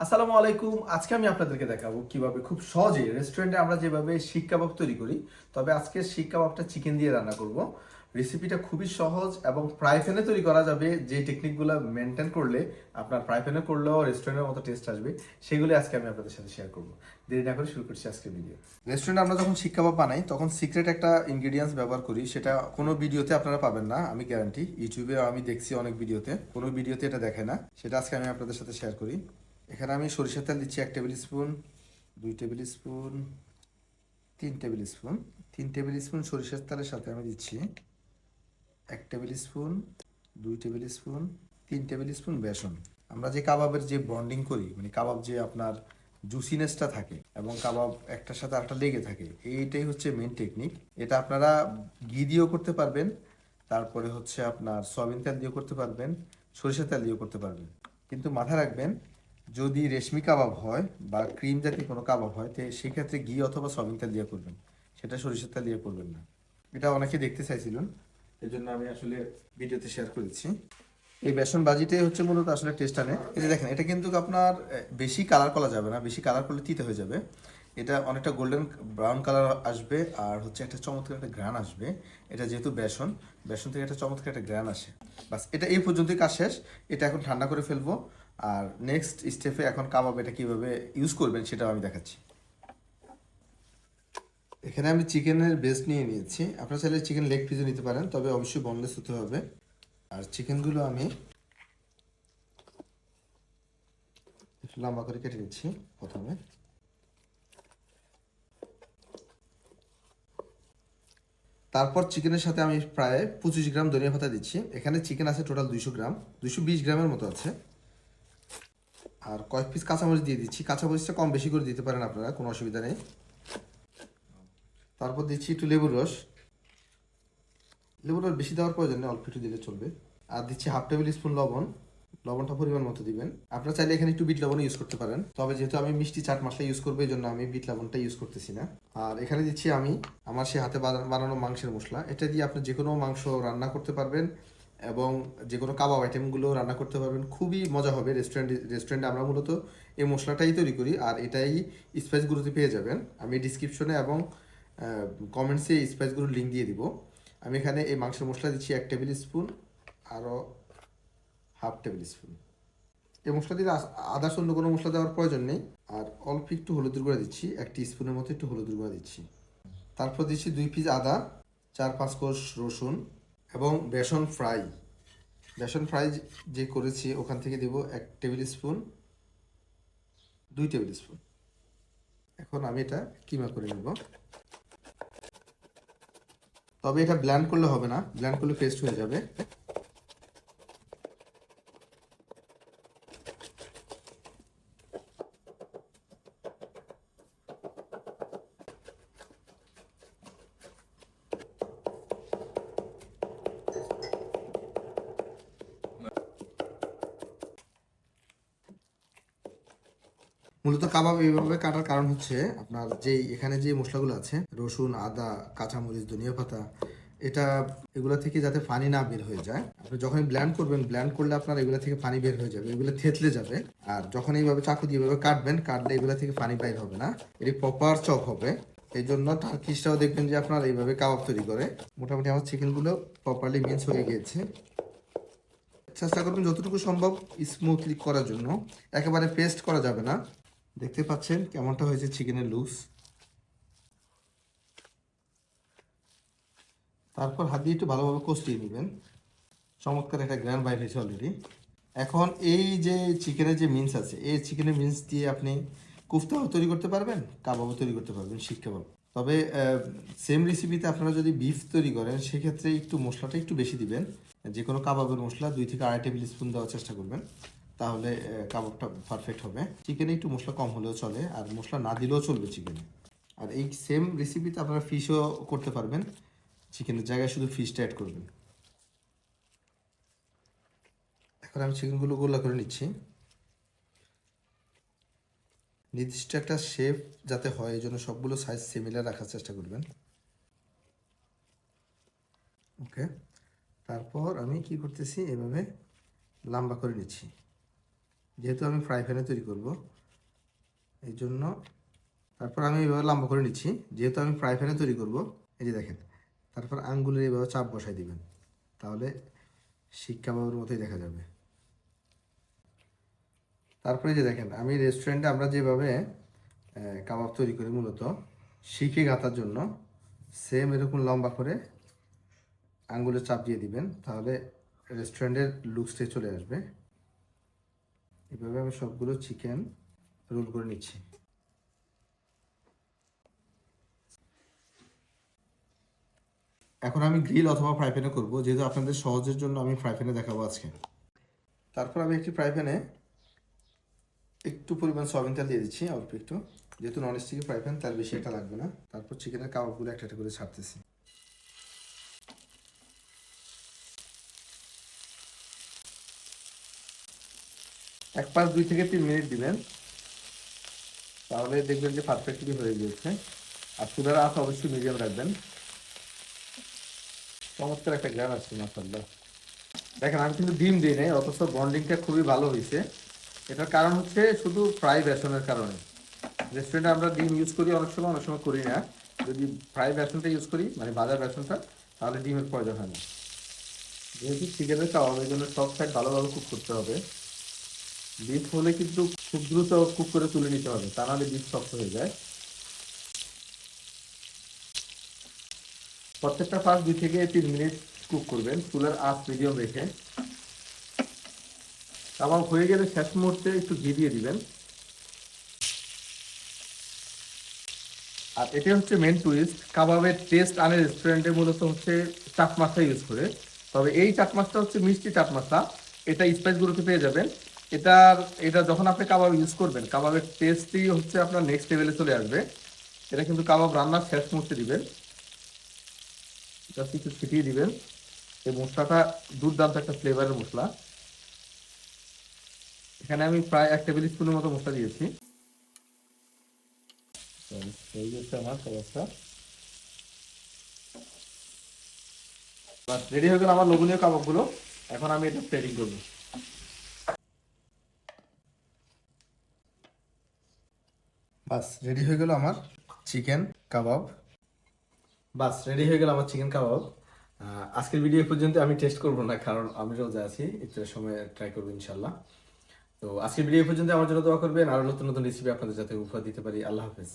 আসসালামু আলাইকুম। আজকে আমি আপনাদেরকে দেখাবো কীভাবে খুব সহজে রেস্টুরেন্টে আমরা যেভাবে শিক কাবাব তৈরি করি, তবে আজকে শিক কাবাবটা চিকেন দিয়ে রান্না করব। রেসিপিটা খুবই সহজ এবং ফ্রাই প্যানে তৈরি করা যাবে। যে টেকনিকগুলো মেনটেন করলে আপনার ফ্রাই প্যানে করলেও রেস্টুরেন্টের মতো টেস্ট আসবে সেগুলো আজকে আমি আপনাদের সাথে শেয়ার করব। দেরি না করে শুরু করছি আজকের ভিডিও রেস্টুরেন্টে আমরা যখন শিক কাবাব বানাই, তখন সিক্রেট একটা ইনগ্রিডিয়েন্টস ব্যবহার করি। সেটা কোনো ভিডিওতে আপনারা পাবেন না, আমি গ্যারান্টি ইউটিউবে আমি দেখছি অনেক ভিডিওতে কোনো ভিডিওতে এটা দেখে না। সেটা আজকে আমি আপনাদের সাথে শেয়ার করি। এখানে আমি সরিষার তেল দিচ্ছি এক টেবিল স্পুন, দুই টেবিল স্পুন, তিন টেবিল স্পুন। তিন টেবিল স্পুন সরিষার তেলের সাথে আমি দিচ্ছি এক টেবিল স্পুন, দুই টেবিল স্পুন, তিন টেবিল স্পুন বেসন। আমরা যে কাবাবের যে বন্ডিং করি মানে কাবাব যে আপনার জুসিনেসটা থাকে এবং কাবাব একটার সাথে আরেকটা লেগে থাকে, এইটাই হচ্ছে মেন টেকনিক এটা আপনারা ঘি দিয়েও করতে পারবেন, তারপরে হচ্ছে আপনার সয়াবিন তেল দিয়েও করতে পারবেন, সরিষার তেল দিয়েও করতে পারবেন। কিন্তু মাথায় রাখবেন যদি রেশমি কাবাব হয় বা ক্রিম জাতীয় কোনো কাবাব হয়, তো সেক্ষেত্রে ঘি অথবা সয়াবিন তেল দিয়ে করবেন। সেটা সরিষার তেল দিয়ে করবেন না। এটা অনেকে দেখতে চাইছিলেন এই জন্য আমি আসলে ভিডিওতে শেয়ার করেছি। এই বেসন বাজিটাই হচ্ছে মূলত আসলে টেস্ট আনে। এই যে দেখেন, এটা কিন্তু আপনার বেশি কালার করা যাবে না, বেশি কালার করলে তিতে হয়ে যাবে। এটা অনেকটা গোল্ডেন ব্রাউন কালার আসবে আর হচ্ছে একটা চমৎকার একটা গ্রান আসবে। এটা যেহেতু বেসন বেসন থেকে একটা চমৎকার একটা গ্রান আসে। বাস, এটা এই পর্যন্তই কাজ শেষ। এটা এখন ঠান্ডা করে ফেলব। আর নেক্সট স্টেপে এখন কাবাব এটা কীভাবে ইউজ করবেন সেটাও আমি দেখাচ্ছি। এখানে আমি চিকেনের বেস্ট নিয়ে নিয়েছি। আপনারা চাইলে চিকেন লেগ পিসও নিতে পারেন, তবে অবশ্যই বনলেস হতে হবে। আর চিকেনগুলো আমি লম্বা করে কেটে নিচ্ছি প্রথমে। তারপর চিকেনের সাথে আমি প্রায় পঁচিশ গ্রাম ধনিয়া পাতা দিচ্ছি। এখানে চিকেন আছে টোটাল দুইশো গ্রাম, দুইশো বিশ গ্রামের মতো আছে। আর কয়েক পিস কাঁচামরিচ দিয়ে দিচ্ছি। কাঁচামরিচটা কম বেশি করে দিতে পারেন আপনারা, কোনো অসুবিধা নেই। তারপর দিচ্ছি একটু লেবুর রস। লেবুর রস বেশি দেওয়ার প্রয়োজন নেই, অল্প একটু দিলে চলবে। আর দিচ্ছি হাফ টেবিল স্পুন লবণ। লবণটা পরিমাণ মতো দিবেন। আপনারা চাইলে এখানে একটু বিট লবণ ইউজ করতে পারেন। তবে যেহেতু আমি মিষ্টি চাট মশলা ইউজ করব এই জন্য আমি বিট লবণটা ইউজ করতেছি না। আর এখানে দিচ্ছি আমি আমার সে হাতে বানা- বানানো মাংসের মশলা। এটা দিয়ে আপনি যে কোনো মাংস রান্না করতে পারবেন। এবং যে কোনো কাবাব আইটেমগুলো রান্না করতে পারবেন। খুবই মজা হবে রেস্টুরেন্ট রেস্টুরেন্টে আমরা মূলত এই মশলাটাই তৈরি করি আর এটাই স্পাইসগুলোতে পেয়ে যাবেন। আমি ডিসক্রিপশনে এবং কমেন্টসে এই স্পাইসগুলোর লিঙ্ক দিয়ে দিব। আমি এখানে এই মাংসের মশলা দিচ্ছি এক টেবিল স্পুন আরও হাফ টেবিল স্পুন এই মশলা দিলে আদার্স অন্য কোনো মশলা দেওয়ার প্রয়োজন নেই। আর অল্প একটু হলুদের গুঁড়া দিচ্ছি একটি স্পুনের মতো একটু হলুদের গুঁড়া দিচ্ছি। তারপর দিচ্ছি দুই পিস আদা, চার পাঁচ কোষ রসুন এবং বেসন ফ্রাই। বেসন ফ্রাই যে করেছি, ওখান থেকে দেব এক টেবিল স্পুন, দুই টেবিল স্পুন। এখন আমি এটা কিমা করে নেব। তবে এটা ব্ল্যান্ড করলে হবে না, ব্ল্যান্ড করলে পেস্ট হয়ে যাবে। মূলত কাবাব এইভাবে কাটার কারণ হচ্ছে আপনার যে এখানে যে মশলাগুলো আছে, রসুন, আদা, কাঁচামরিচ, ধনিয়া পাতা, এটা এগুলো থেকে যাতে পানি না বের হয়ে যায়, আপনি যখন ব্ল্যান্ড করবেন ব্ল্যান্ড করলে আপনার এগুলো থেকে পানি বের হয়ে যাবে, এগুলো থেতলে যাবে। আর যখন এইভাবে চাকু দিয়ে এভাবে কাটবেন, কাটলে এগুলো থেকে পানি বাইর হবে না, এটি প্রপার চপ হবে। এই জন্য টার্কিশটাও দেখবেন যে আপনার এইভাবে কাবাব তৈরি করে। মোটামুটি আমার চিকেনগুলো প্রপারলি মিক্স হয়ে গিয়েছে। চেষ্টা করবেন যতটুকু সম্ভব স্মুথলি করার জন্য। একেবারে পেস্ট করা যাবে না। দেখতে পাচ্ছেন কেমনটা হয়েছে চিকেনের লুকস তারপর হাত দিয়ে একটু ভালোভাবে কষিয়ে নেবেন। চমৎকার একটা গ্র্যান্ড বাইর হয়েছে অলরেডি এখন এই যে চিকেনের যে মিন্স আছে, এই চিকেনের মিন্স দিয়ে আপনি কুফতাও তৈরি করতে পারবেন, কাবাবও তৈরি করতে পারবেন শিক কাবাব। তবে সেম রেসিপিতে আপনারা যদি বিফ তৈরি করেন, সেক্ষেত্রে একটু মশলাটা একটু বেশি দিবেন। যে কোনো কাবাবের মশলা দুই থেকে আড়াই টেবিল স্পুন দেওয়ার চেষ্টা করবেন। তাহলে কাবাবটা পারফেক্ট হবে। চিকেনে একটু মশলা কম হলেও চলে, আর মশলা না দিলেও চলবে চিকেনে আর এই সেম রেসিপিতে আপনারা ফিশও করতে পারবেন। চিকেনের জায়গায় শুধু ফিশটা অ্যাড করবেন। এখন আমি চিকেনগুলো গোলা করে নিচ্ছি। নির্দিষ্ট একটা শেপ যাতে হয়, এই জন্য সবগুলো সাইজ সিমিলার রাখার চেষ্টা করবেন। ওকে তারপর আমি কি করতেছি? এভাবে লম্বা করে নিচ্ছি। যেহেতু আমি ফ্রাই প্যানে তৈরি করব, এই জন্য তারপর আমি এইভাবে লম্বা করে নিচ্ছি। যেহেতু আমি ফ্রাই প্যানে তৈরি করব, এই যে দেখেন, তারপর আঙ্গুলের এইভাবে চাপ বসাই দিবেন, তাহলে শিক কাবাবের মতোই দেখা যাবে। তারপরে যে দেখেন, আমি রেস্টুরেন্টে আমরা যেভাবে কাবাব তৈরি করি মূলত, শিখে গাঁথার জন্য সেম এরকম লম্বা করে আঙ্গুলে চাপ দিয়ে দিবেন, তাহলে রেস্টুরেন্টের লুকসটাই চলে আসবে। এভাবে আমি সবগুলো চিকেন রোল করে নিচ্ছি। এখন আমি গ্রিল অথবা ফ্রাই প্যানে করব, যেহেতু আপনাদের সহজের জন্য আমি ফ্রাই প্যানে দেখাবো আজকে। তারপর আমি একটি ফ্রাই প্যানে একটু পরিমাণ সয়াবিন তেল দিয়ে দিচ্ছি, অল্প একটু। যেহেতু নন স্টিকি ফ্রাই প্যান তার বেশি একটা লাগবে না। তারপর চিকেনের কাবাবগুলো একটা একটা করে ছাড়তেছি। এক পাঁচ, দুই থেকে তিন মিনিট দিবেন তাহলে দেখবেন যে পারফেক্টলি হয়ে গিয়েছে। আর চুলার আঁচ অবশ্যই মিডিয়াম রাখবেন। চমৎকার একটা গ্রাম আসছে মাসাল্লাহ দেখেন, আমি কিন্তু ডিম দিই নাই, অথচ বন্ডিংটা খুবই ভালো হয়েছে। এটার কারণ হচ্ছে শুধু ফ্রাই বেসনের কারণে। রেস্টুরেন্টে আমরা ডিম ইউজ করি, অনেক সময় অনেক সময় করি না। যদি ফ্রাই বেসনটা ইউজ করি মানে বাজার বেসনটা, তাহলে ডিমের প্রয়োজন হয় না। যেহেতু চিকেনের কাবাব এই জন্য সব সাইড ভালোভাবে কুক করতে হবে। বিফ হলে কিন্তু খুব দ্রুত কুক করে তুলে নিতে হবে, তা নাহলে বিফ শক্ত হয়ে যায়। প্রত্যেকটা ফার্স্ট দুই থেকে তিন মিনিট কুক করবেন, চুলার আঁচ মিডিয়াম রেখে। কাবাব হয়ে গেলে শেষ মুহূর্তে একটু ঘি দিয়ে দিবেন। আর এটা হচ্ছে মেন টুইস্ট কাবাবের টেস্ট আনে রেস্টুরেন্টে মূলত হচ্ছে চাট মাছটা ইউজ করে। তবে এই চাট মাছটা হচ্ছে মিষ্টি চাট মশলা এটা স্পাইসগুলোতে পেয়ে যাবেন। এটার, এটা যখন আপনি কাবাব ইউজ করবেন, কাবাবের টেস্টই হচ্ছে আপনার নেক্সট লেভেলে চলে আসবে। এটা কিন্তু কাবাব রান্নার শেষ মুহূর্তে দিবেন। জাস্ট একটু ছিটিয়ে দিবেন। এই মশলাটা দুর্দান্ত একটা ফ্লেভারের মশলা। এখানে আমি প্রায় এক টেবিল স্পুনের মতো মশলা দিয়েছি। আমার রেডি হয়ে গেল আমার লোভনীয় কাবাবগুলো। এখন আমি এটা প্লেটিং করব। বাস রেডি হয়ে গেল আমার চিকেন কাবাব বাস রেডি হয়ে গেল আমার চিকেন কাবাব আজকের ভিডিও পর্যন্ত আমি টেস্ট করব না, কারণ আমি রোজা আছি ইফতারের সময় ট্রাই করব ইনশাল্লাহ তো আজকের ভিডিও পর্যন্ত আমার জন্য দোয়া করবেন আরও নতুন নতুন রেসিপি আপনাদের যাতে উপহার দিতে পারি। আল্লাহ হাফেজ।